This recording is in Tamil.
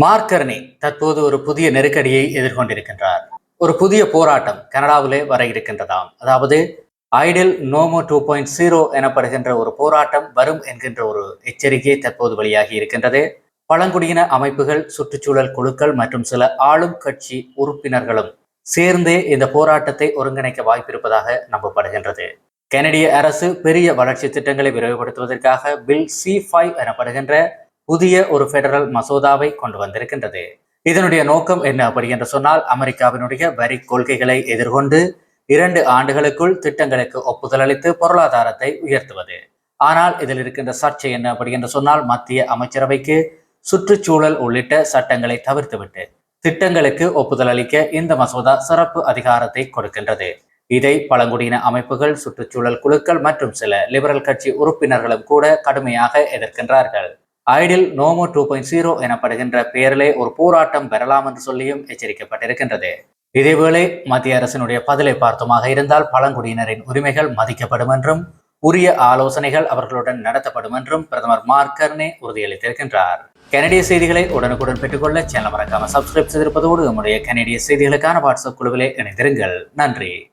மார்க்கர்னி தற்போது ஒரு புதிய நெருக்கடியை எதிர்கொண்டிருக்கின்றார். ஒரு புதிய போராட்டம் கனடாவிலே வர இருக்கின்றதாம். அதாவது idle no more two point zero எனப்படுகின்ற ஒரு போராட்டம் வரும் என்கின்ற ஒரு எச்சரிக்கை தற்போது வெளியாகி இருக்கின்றது. பழங்குடியின அமைப்புகள் சுற்றுச்சூழல் குழுக்கள் மற்றும் சில ஆளும் கட்சி உறுப்பினர்களும் சேர்ந்தே இந்த போராட்டத்தை ஒருங்கிணைக்க வாய்ப்பிருப்பதாக நம்பப்படுகின்றது. கனடிய அரசு பெரிய வளர்ச்சி திட்டங்களை விரைவுபடுத்துவதற்காக பில் சி ஃபைவ் எனப்படுகின்ற புதிய ஒரு பெடரல் மசோதாவை கொண்டு வந்திருக்கின்றது. இதனுடைய நோக்கம் என்ன அப்படி என்று சொன்னால் அமெரிக்காவினுடைய வரி கொள்கைகளை எதிர்கொண்டு இரண்டு ஆண்டுகளுக்குள் திட்டங்களுக்கு ஒப்புதல் அளித்து பொருளாதாரத்தை உயர்த்துவது. ஆனால் இதில் இருக்கின்ற சர்ச்சை என்ன அப்படி என்று சொன்னால் மத்திய அமைச்சரவைக்கு சுற்றுச்சூழல் உள்ளிட்ட சட்டங்களை தவிர்த்துவிட்டு திட்டங்களுக்கு ஒப்புதல் அளிக்க இந்த மசோதா சிறப்பு அதிகாரத்தை கொடுக்கின்றது. இதை பழங்குடியின அமைப்புகள் சுற்றுச்சூழல் குழுக்கள் மற்றும் சில லிபரல் கட்சி உறுப்பினர்களும் கூட கடுமையாக எதிர்க்கின்றார்கள். Idle no more two point zero எனப்படுகின்ற பெயரிலே ஒரு போராட்டம் பெறலாம் என்று சொல்லியும் எச்சரிக்கப்பட்டிருக்கின்றது. இதேவேளை மத்திய அரசினுடைய பதிலை பார்த்துமாக இருந்தால் பழங்குடியினரின் உரிமைகள் மதிக்கப்படும் என்றும் உரிய ஆலோசனைகள் அவர்களுடன் நடத்தப்படும் என்றும் பிரதமர் மார்க்கர்னே உறுதியளித்திருக்கின்றார். கனடிய செய்திகளை உடனுக்குடன் பெற்றுக்கொள்ள சேனல் மறக்காம சப்ஸ்கிரைப் செய்திருப்பதோடு நம்முடைய கனடிய செய்திகளுக்கான வாட்ஸ்அப் குழுவிலே இணைந்திருங்கள். நன்றி.